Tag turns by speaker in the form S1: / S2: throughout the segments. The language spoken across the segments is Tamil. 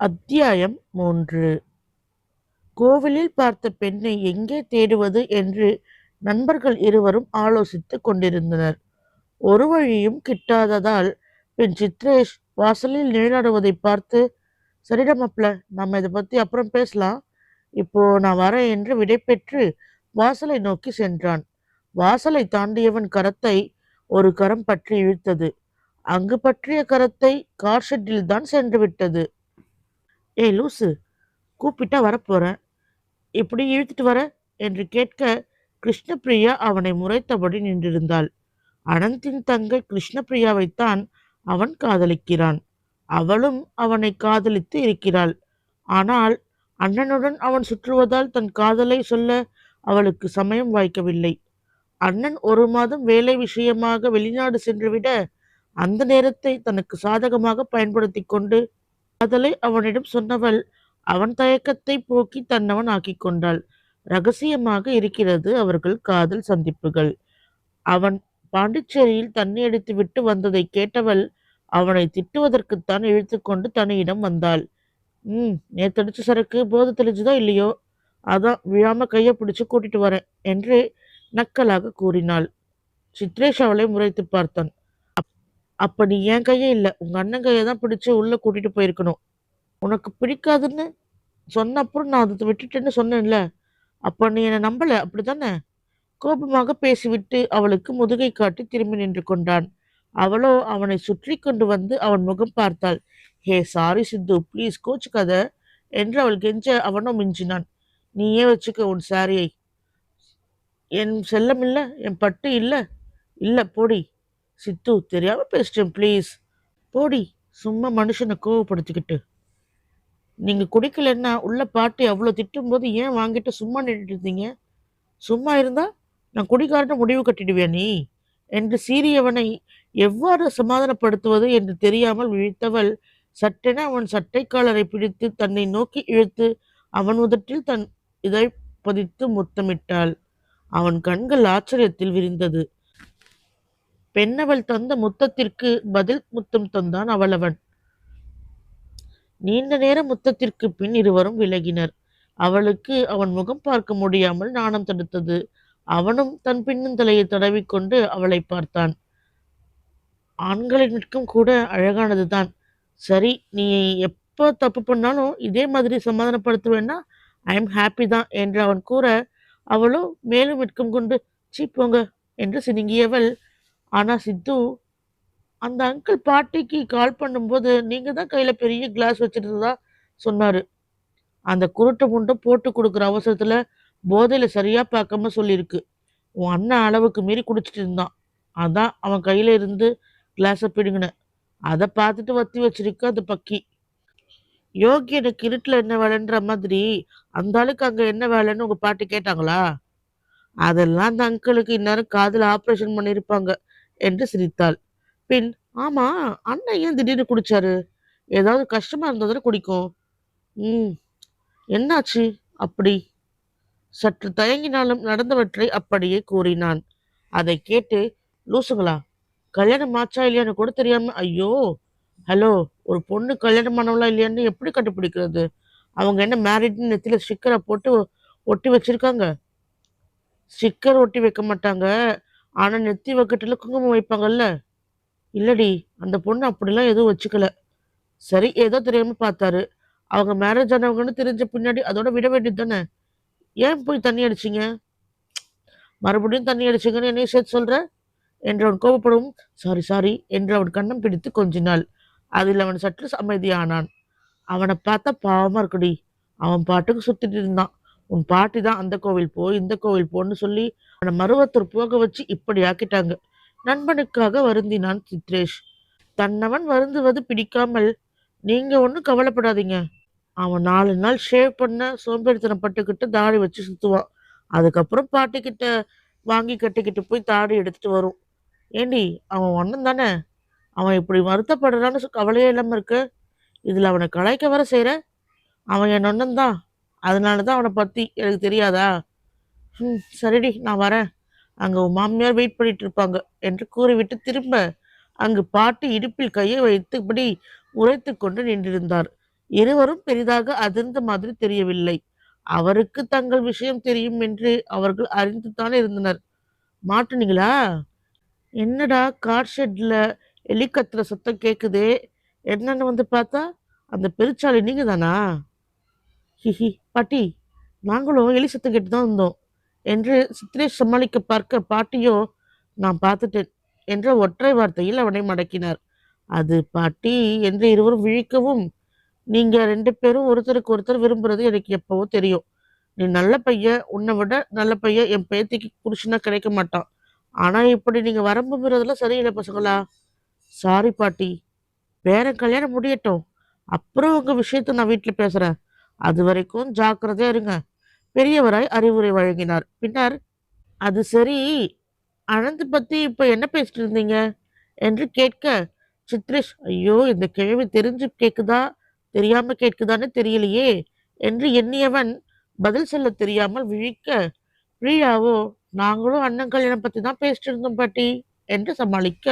S1: அத்தியாயம் மூன்று. கோவிலில் பார்த்த பெண்ணை எங்கே தேடுவது என்று நண்பர்கள் இருவரும் ஆலோசித்துக் கொண்டிருந்தனர். ஒரு வழியும் கிட்டாததால் பின் சித்ரேஷ் வாசலில் நிழலாடுவதை பார்த்து சரிடா மாப்ள நம்ம இதை பற்றி அப்புறம் பேசலாம். இப்போ நான் வரேன் என்று விடைபெற்று வாசலை நோக்கி சென்றான். வாசலை தாண்டியவன் கரத்தை ஒரு கரம் பற்றி இழுத்தது. அங்கு பற்றிய கரத்தை கார் ஷெட்டில் தான் சென்று விட்டது ஏய் லூசு கூப்பிட்டா வரப்போறேன் இப்படி இழுத்துட்டு வர? என்று கேட்க கிருஷ்ணப்பிரியா அவனை முறைத்தபடி நின்றிருந்தாள். அனந்தின் தங்கை கிருஷ்ணபிரியாவைத்தான் அவன் காதலிக்கிறான். அவளும் அவனை காதலித்து இருக்கிறாள். ஆனால் அண்ணனுடன் அவன் சுற்றுவதால் தன் காதலை சொல்ல அவளுக்கு சமயம் வாய்க்கவில்லை. அண்ணன் ஒரு மாதம் வேலை விஷயமாக வெளிநாடு சென்றுவிட அந்த நேரத்தை தனக்கு சாதகமாக பயன்படுத்தி கொண்டு காதலை அவனிடம் சொன்னவள் அவன் தயக்கத்தை போக்கி தன்னவன் ஆக்கிக் கொண்டாள். ரகசியமாக இருக்கிறது அவர்கள் காதல் சந்திப்புகள். அவன் பாண்டிச்சேரியில் தண்ணி அடித்து விட்டு வந்ததை கேட்டவள் அவனை திட்டுவதற்குத்தான் இழுத்துக்கொண்டு தனியிடம் வந்தாள். ம் நேத்தடிச்ச சரக்கு போது தெளிஞ்சுதோ இல்லையோ? அதான் விழாம கையை பிடிச்சு கூட்டிட்டு வரேன் என்று நக்கலாக கூறினாள். சித்ரேஷ் அவளை முறைத்து பார்த்தான். அப்ப நீ என் கையே இல்லை. உங்க அண்ணன் கையை தான் பிடிச்சு உள்ள கூட்டிட்டு போயிருக்கணும். உனக்கு பிடிக்காதுன்னு சொன்ன அப்புறம் நான் அதை விட்டுட்டேன்னு சொன்னேன்ல. அப்ப நீ என்னை நம்பல. அப்படித்தானே? கோபமாக பேசிவிட்டு அவளுக்கு முதுகை காட்டி திரும்பி நின்று கொண்டான். அவளோ அவனை சுற்றி கொண்டு வந்து அவன் முகம் பார்த்தாள். ஹே சாரி சித்து. ப்ளீஸ் கோச்சுக்காத என்று அவள் கெஞ்ச அவனோ மிஞ்சினான். நீயே வச்சுக்க உன் சாரியை. என் செல்லம் இல்ல. என் பட்டு இல்ல. இல்ல போடி. சித்து தெரியாமல் பேசிட்டேன் ப்ளீஸ் போடி சும்மா மனுஷனை கோவப்படுத்திக்கிட்டு. நீங்கள் குடிக்கலன்னா உள்ள பாட்டி அவ்வளோ திட்டும்போது ஏன் வாங்கிட்டு சும்மா நின்றுட்டு இருந்தீங்க? சும்மா இருந்தால் நான் குடிக்காரன முடிவு கட்டிடுவேன் நீ? என்று சீரியவனை எவ்வாறு சமாதானப்படுத்துவது என்று தெரியாமல் விழித்தவள் சட்டென அவன் சட்டைக்காலரை பிடித்து தன்னை நோக்கி இழுத்து அவன் உதட்டில் தன் இதை பதித்து முத்தமிட்டாள். அவன் கண்கள் ஆச்சரியத்தில் விரிந்தது. பெண்ணவள் தந்த முத்தத்திற்கு பதில் முத்தம் தந்தான் அவளவன். நீண்ட நேர முத்தத்திற்கு பின் இருவரும் விலகினர். அவளுக்கு அவன் முகம் பார்க்க முடியாமல் நாணம் தடுத்தது. அவனும் தன் பின்னந்தலையை தடவிக்கொண்டு அவளை பார்த்தான். ஆண்களினுக்கும் கூட அழகானதுதான். சரி நீ எப்போ தப்பு பண்ணாலும் இதே மாதிரி சமாதானப்படுத்துவேன்னா ஐ எம் ஹாப்பி தான் என்று அவன் கூற அவளோ மேலும் வெட்கம் கொண்டு சீ போங்க என்று சினுங்கியவள் ஆனால் சித்து அந்த அங்கிள் பாட்டிக்கு கால் பண்ணும்போது நீங்கள் தான் கையில் பெரிய கிளாஸ் வச்சுருந்ததா சொன்னார். அந்த குருட்டை முண்டை போட்டு கொடுக்குற அவசரத்தில் போதையில் சரியாக பார்க்காம சொல்லியிருக்கு. உன் அண்ணன் அளவுக்கு மீறி குடிச்சிட்டு இருந்தான். அதான் அவன் கையில் இருந்து கிளாஸை பிடுங்கினேன் அதை பார்த்துட்டு வத்தி வச்சிருக்கு அந்த பக்கி. யோகி எனக்கு இருட்டில் என்ன வேலைன்ற மாதிரி அந்த ஆளுக்கு அங்கே என்ன வேலைன்னு உங்கள் பாட்டி கேட்டாங்களா? அதெல்லாம் அந்த அங்கிளுக்கு இந்நேரம் காதில் ஆப்ரேஷன் பண்ணியிருப்பாங்க. என்று சிரித்தாள். பின் ஆமா அண்ணன் ஏன் திடீர்னு குடிச்சாரு? ஏதாவது கஷ்டமா இருந்ததுன்னு குடிக்கும். ம் என்னாச்சு? அப்படி சற்று தயங்கினாலும் நடந்தவற்றை அப்படியே கூறினான். அதை கேட்டு லூசுங்களா கல்யாணம் ஆச்சா இல்லையான்னு கூட தெரியாம ஐயோ ஹலோ ஒரு பொண்ணு கல்யாணமானவளா இல்லையான்னு எப்படி கண்டுபிடிக்கிறது? அவங்க என்ன மேரிட்னு நெத்தில ஸ்டிக்கரை போட்டு ஒட்டி வச்சிருக்காங்க? ஸ்டிக்கர் ஒட்டி வைக்க மாட்டாங்க. ஆனால் நெத்தி வக்கட்டில் குங்குமம் வைப்பாங்கல்ல? இல்லடி அந்த பொண்ணு அப்படிலாம் எதுவும் வச்சுக்கல. சரி ஏதோ தெரியாமல் பார்த்தாரு. அவங்க மேரேஜ் ஆனவங்கன்னு தெரிஞ்ச பின்னாடி அதோட விட வேண்டியது தானே? ஏன் போய் தண்ணி அடிச்சீங்க? மறுபடியும் தண்ணி அடிச்சிங்கன்னு என்னைய சேர்த்து சொல்கிற என்று அவன் கோபப்படவும் சாரி சாரி என்று அவன் கண்ணம் பிடித்து கொஞ்சினாள். அதில் அவன் சற்று அமைதியானான். அவனை பார்த்தா பாவமாக இருக்குடி. அவன் பாட்டுக்கு சுற்றிட்டு இருந்தான். உன் பாட்டி தான் அந்த கோவில் போ இந்த கோவில் போன்னு சொல்லி அந்த மருவத்தூர் போக வச்சு இப்படி ஆக்கிட்டாங்க. நண்பனுக்காக வருந்தினான் சித்ரேஷ். தன்னவன் வருந்துவது பிடிக்காமல் நீங்க ஒன்றும் கவலைப்படாதீங்க. அவன் நாலு நாள் ஷேவ் பண்ண சோம்பேறித்தனம் பட்டுக்கிட்டு தாடி வச்சு சுத்துவான். அதுக்கப்புறம் பாட்டிக்கிட்ட வாங்கி கட்டிக்கிட்டு போய் தாடி எடுத்துட்டு வரும். ஏண்டி அவன் ஒன்றும் தானே? அவன் இப்படி வருத்தப்படுறான்னு கவலையே இல்லாமல் இருக்கு? இதில் அவனை கலாய்க்க வர செய்கிற அவன் என் ஒன்றும் தான் அதனால தான் அவனை பற்றி எனக்கு தெரியாதா? ம் சரிடி நான் வரேன். அங்கே உன் மாமியார் வெயிட் பண்ணிட்டு இருப்பாங்க என்று கூறிவிட்டு திரும்ப அங்கு பாட்டி இடுப்பில் கையை வைத்தபடி உரைத்து கொண்டு நின்றிருந்தார். இருவரும் பெரிதாக அதிர்ந்த மாதிரி தெரியவில்லை. அவருக்கு தங்கள் விஷயம் தெரியும் என்று அவர்கள் அறிந்துதான் இருந்தனர். மாட்டுனீங்களா? என்னடா கார் ஷெட்ல எலிக்கத்துற சத்தம் கேட்குதே என்னன்னு வந்து பார்த்தா அந்த பெருச்சாலை நீங்க தானா ஹிஹி பாட்டி நாங்களும் எலி சத்தம் கேட்டு தான் இருந்தோம் என்று சித்ரேஷ் சமாளிக்க பார்க்க பாட்டியோ நான் பார்த்துட்டேன் என்ற ஒற்றை வார்த்தையில் அவனை மடக்கினார். அது பாட்டி என்று இருவரும் விழிக்கவும் நீங்க ரெண்டு பேரும் ஒருத்தருக்கு ஒருத்தர் விரும்புறது எனக்கு எப்பவோ தெரியும். நீ நல்ல பையன் உன்னை விட நல்ல பையன் என் பேத்திக்கு புருஷனா கிடைக்க மாட்டான். ஆனா இப்படி நீங்க வரம்பு சரியில்லை பசங்களா? சாரி பாட்டி வேற கல்யாணம் முடியட்டும். அப்புறம் உங்க விஷயத்த நான் வீட்டில் பேசுறேன். அது வரைக்கும் ஜாக்கிரதையா இருங்க. பெரியவராய் அறிவுரை வழங்கினார். பின்னர் அது சரி அனந்த் பத்தி இப்ப என்ன பேசிட்டு இருந்தீங்க? என்று கேட்க சித்ரேஷ் ஐயோ இந்த கிழவி தெரிஞ்சு கேக்குதா? தெரியாம கேட்குதான்னு தெரியலையே என்று எண்ணியவன் பதில் சொல்ல தெரியாமல் விழிக்க பிரியாவோ நாங்களும் அண்ணன் கல்யாணம் பத்தி தான் பேசிட்டு இருந்தோம் பாட்டி என்று சமாளிக்க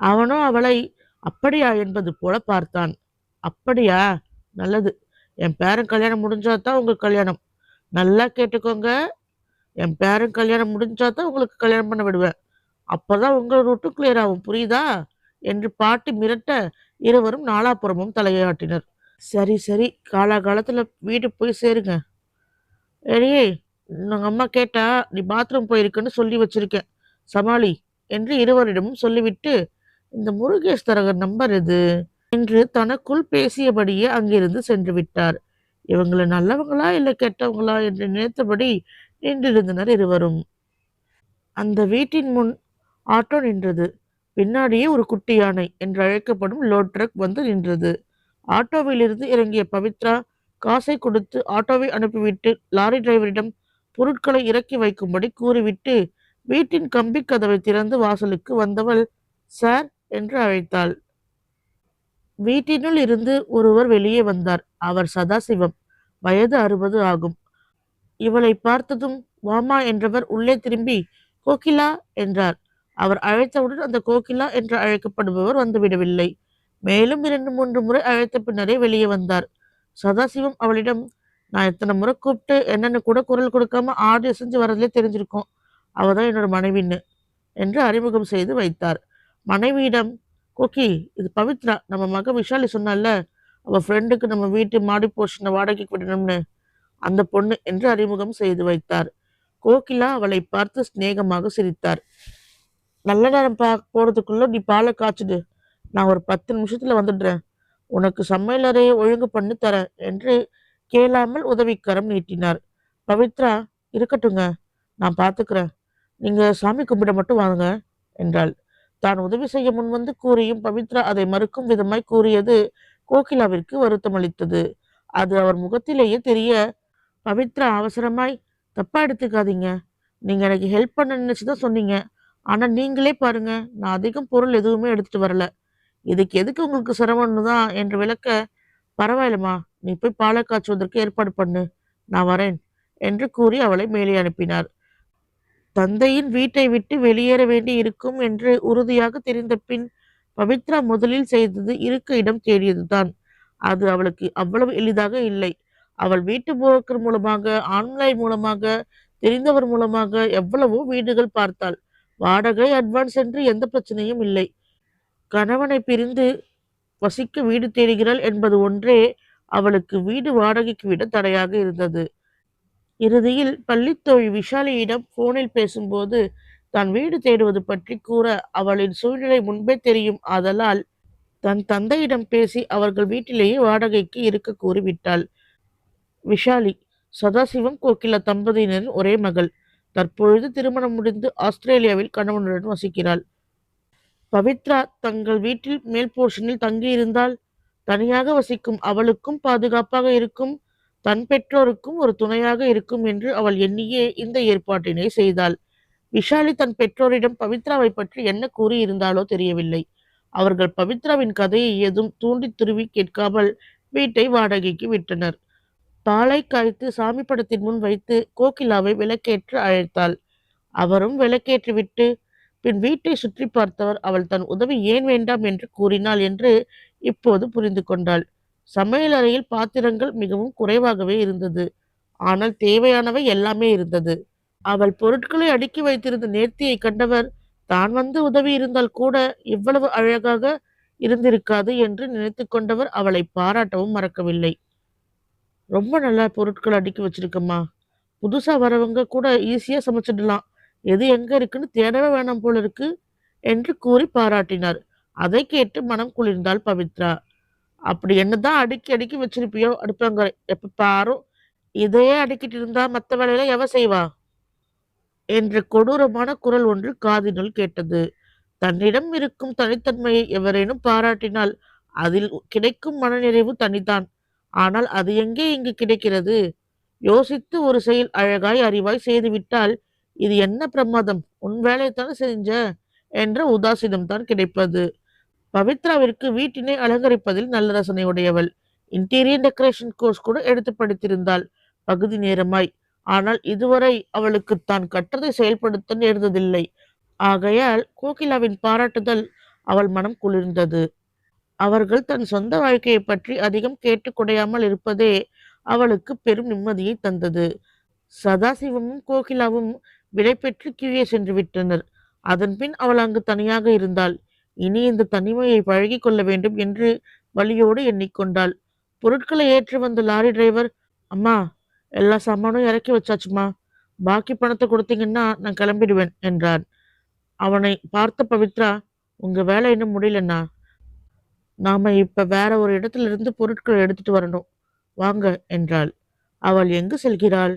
S1: அவனோ அவளை அப்படியா? என்பது போல பார்த்தான். அப்படியா? நல்லது. என் பேரன் கல்யாணம் முடிஞ்சாதான் உங்க கல்யாணம். நல்லா கேட்டுக்கோங்க. என் பேரும் கல்யாணம் முடிஞ்சாதான் உங்களுக்கு கல்யாணம் பண்ண விடுவேன். அப்பதான் உங்கள் ரூட்டும் கிளியர் ஆகும். புரியுதா? என்று பாட்டி மிரட்ட இருவரும் நாலாபுறமும் தலையாட்டினர். சரி சரி. காலாகாலத்தில் வீடு போய் சேருங்க. ஏடியே உங்க அம்மா கேட்டா நீ பாத்ரூம் போயிருக்குன்னு சொல்லி வச்சிருக்கேன். சமாளி என்று இருவரிடமும் சொல்லிவிட்டு இந்த முருகேஷ் தரகர் நம்பர் எது? என்று தனக்குள் பேசியபடியே அங்கிருந்து சென்று விட்டார். இவங்களை நல்லவங்களா இல்லை கெட்டவங்களா என்று நினைத்தபடி நின்றிருந்தனர் இருவரும். அந்த வீட்டின் முன் ஆட்டோ நின்றது. பின்னாடியே ஒரு குட்டி யானை என்று அழைக்கப்படும் லோட் ட்ரக் வந்து நின்றது. ஆட்டோவிலிருந்து இறங்கிய பவித்ரா காசை கொடுத்து ஆட்டோவை அனுப்பிவிட்டு லாரி டிரைவரிடம் பொருட்களை இறக்கி வைக்கும்படி கூறிவிட்டு வீட்டின் கம்பி கதவை திறந்து வாசலுக்கு வந்தவள் சார் என்று அழைத்தாள். வீட்டினுள் இருந்து ஒருவர் வெளியே வந்தார். அவர் சதாசிவம். வயது அறுபது ஆகும். இவளை பார்த்ததும் வாமா என்றவர் உள்ளே திரும்பி கோகிலா என்றார். அவர் அழைத்தவுடன் அந்த கோகிலா என்று அழைக்கப்படுபவர் வந்துவிடவில்லை மேலும் இரண்டு மூன்று முறை அழைத்த பின்னரே வெளியே வந்தார். சதாசிவம் அவளிடம் நான் எத்தனை முறை கூப்பிட்டு என்னன்னு கூட குரல் கொடுக்காம ஆடி செஞ்சு வரதுலே தெரிஞ்சிருக்கோம். அவள் தான் என்னோட மனைவின்னு என்று அறிமுகம் செய்து வைத்தார். மனைவியிடம் கோகி இது பவித்ரா. நம்ம மக விஷாலி சொன்னால அவள் ஃப்ரெண்டுக்கு நம்ம வீட்டு மாடி போர்ஷனை வாடகைக்கு விடணும்னு. அந்த பொண்ணு என்று அறிமுகம் செய்து வைத்தார். கோகிலா அவளை பார்த்து சிநேகமாக சிரித்தார். நல்ல நேரம் பா போறதுக்குள்ள நீ பாலை காய்ச்சிடு. நான் ஒரு பத்து நிமிஷத்துல வந்துடுறேன். உனக்கு சமையலறையை ஒழுங்கு பண்ணி தரேன் என்று கேளாமல் உதவிக்கரம் நீட்டினார். பவித்ரா இருக்கட்டுங்க நான் பார்த்துக்கிறேன் நீங்க சாமி கும்பிட மட்டும் வாங்க என்றாள். தான் உதவி செய்ய முன்வந்து கூறியும் பவித்ரா அதை மறுக்கும் விதமாய் கூறியது கோகிலாவிற்கு வருத்தமளித்தது அது அவர் முகத்திலேயே தெரிய பவித்ரா அவசரமாய் தப்பா எடுத்துக்காதீங்க. நீங்க எனக்கு ஹெல்ப் பண்ண நினைச்சுதான் சொன்னீங்க. ஆனா நீங்களே பாருங்க நான் அதிகம் பொருள் எதுவுமே எடுத்துட்டு வரல. இதுக்கு எதுக்கு உங்களுக்கு சிரமம்னு தான் என்று விளக்க பரவாயில்லம்மா நீ போய் பாலை காய்ச்சுவதற்கு ஏற்பாடு பண்ணு. நான் வரேன் என்று கூறி அவளை மேலே அனுப்பினார். தந்தையின் வீட்டை விட்டு வெளியேற வேண்டி இருக்கும் என்று உறுதியாக தெரிந்த பின் பவித்ரா முதலில் செய்தது இருக்க இடம் தேடியதுதான். அது அவளுக்கு அவ்வளவு எளிதாக இல்லை. அவள் வீட்டு புரோக்கர் மூலமாக ஆன்லைன் மூலமாக தெரிந்தவர் மூலமாக எவ்வளவோ வீடுகள் பார்த்தாள். வாடகை அட்வான்ஸ் என்று எந்த பிரச்சனையும் இல்லை. கணவனை பிரிந்து வசிக்க வீடு தேடுகிறாள் என்பது ஒன்றே அவளுக்கு வீடு வாடகைக்கு விட தடையாக இருந்தது. இறுதியில் பள்ளித்தோழி விஷாலியிடம் போனில் பேசும்போது தான் வீடு தேடுவது பற்றி கூற அவளின் சூழ்நிலை முன்பே தெரியும். ஆதலால் தன் தந்தையிடம் பேசி அவர்கள் வீட்டிலேயே வாடகைக்கு இருக்க கூறிவிட்டாள். விஷாலி சதாசிவம் கோகிலா தம்பதியினரின் ஒரே மகள். தற்பொழுது திருமணம் முடிந்து ஆஸ்திரேலியாவில் கணவனுடன் வசிக்கிறாள். பவித்ரா தங்கள் வீட்டில் மேல் போர்ஷனில் தங்கியிருந்தால் தனியாக வசிக்கும் அவளுக்கும் பாதுகாப்பாக இருக்கும். தன் பெற்றோருக்கும் ஒரு துணையாக இருக்கும் என்று அவள் எண்ணியே இந்த ஏற்பாட்டினை செய்தாள். விஷாலி தன் பெற்றோரிடம் பவித்ராவை பற்றி என்ன கூறியிருந்தாலோ தெரியவில்லை. அவர்கள் பவித்ராவின் கதையை ஏதும் தூண்டி துருவி கேட்காமல் வீட்டை வாடகைக்கு விட்டனர். பாலை காய்த்து சாமி படத்தின் முன் வைத்து கோகிலாவை விளக்கேற்று அழைத்தாள். அவரும் விளக்கேற்றிவிட்டு பின் வீட்டை சுற்றி பார்த்தவர் அவள் தன் உதவி ஏன் வேண்டாம் என்று கூறினாள் என்று இப்போது புரிந்து கொண்டாள். சமையலறையில் பாத்திரங்கள் மிகவும் குறைவாகவே இருந்தது. ஆனால் தேவையானவை எல்லாமே இருந்தது. அவள் பொருட்களை அடுக்கி வைத்திருந்த நேர்த்தியை கண்டவர் தான் வந்து உதவி இருந்தால் கூட இவ்வளவு அழகாக இருந்திருக்காது என்று நினைத்து கொண்டவர் அவளை பாராட்டவும் மறக்கவில்லை. ரொம்ப நல்லா பொருட்கள் அடுக்கி வச்சிருக்கம்மா. புதுசா வரவங்க கூட ஈஸியா சமைச்சிடலாம். எது எங்க இருக்குன்னு தேடவே வேணாம் போல இருக்கு என்று கூறி பாராட்டினார். அதை கேட்டு மனம் குளிர்ந்தாள் பவித்ரா. அப்படி என்னதான் அடுக்கி அடுக்கி வச்சிருப்பியோ அடுப்பங்க எப்ப பாரும் இதையே அடுக்கிட்டு இருந்தா மற்ற வேலையில எவ செய்வா? என்ற கொடூரமான குரல் ஒன்று காதினுள் கேட்டது. தன்னிடம் இருக்கும் தனித்தன்மையை எவரேனும் பாராட்டினால் அதில் கிடைக்கும் மனநிறைவு தனிதான். ஆனால் அது எங்கே இங்கு கிடைக்கிறது? யோசித்து ஒரு செயல் அழகாய் அறிவாய் செய்துவிட்டால் இது என்ன பிரமாதம்? உன் வேலையைத்தானே செஞ்ச? என்ற உதாசீனம்தான் கிடைப்பது. பவித்ராவிற்கு வீட்டினை அலங்கரிப்பதில் நல்ல ரசனை உடையவள் இன்டீரியர் டெக்கரேஷன் கோர்ஸ் கூட எடுத்து படித்திருந்தாள். பகுதி நேரமாய். ஆனால் இதுவரை அவளுக்கு தான் கற்றதை செயல்படுத்த நேர்ந்ததில்லை. ஆகையால் கோகிலாவின் பாராட்டுதல் அவள் மனம் குளிர்ந்தது. அவர்கள் தன் சொந்த வாழ்க்கையை பற்றி அதிகம் கேட்டு குடையாமல் இருப்பதே அவளுக்கு பெரும் நிம்மதியை தந்தது. சதாசிவமும் கோகிலாவும் விடை பெற்று கீழே சென்று விட்டனர் அதன்பின் அவள் அங்கு தனியாக இருந்தாள். இனி இந்த தனிமையை பழகி கொள்ள வேண்டும் என்று வழியோடு எண்ணிக்கொண்டாள். பொருட்களை ஏற்றி வந்த லாரி டிரைவர் அம்மா எல்லா சாமானும் இறக்கி வச்சாச்சுமா பாக்கி பணத்தை கொடுத்தீங்கன்னா நான் கிளம்பிடுவேன் என்றான் அவனை பார்த்த பவித்ரா உங்க வேலை இன்னும் முடியலண்ணா. நாம இப்ப வேற ஒரு இடத்துல இருந்து பொருட்களை எடுத்துட்டு வரணும். வாங்க என்றாள். அவள் எங்கு செல்கிறாள்?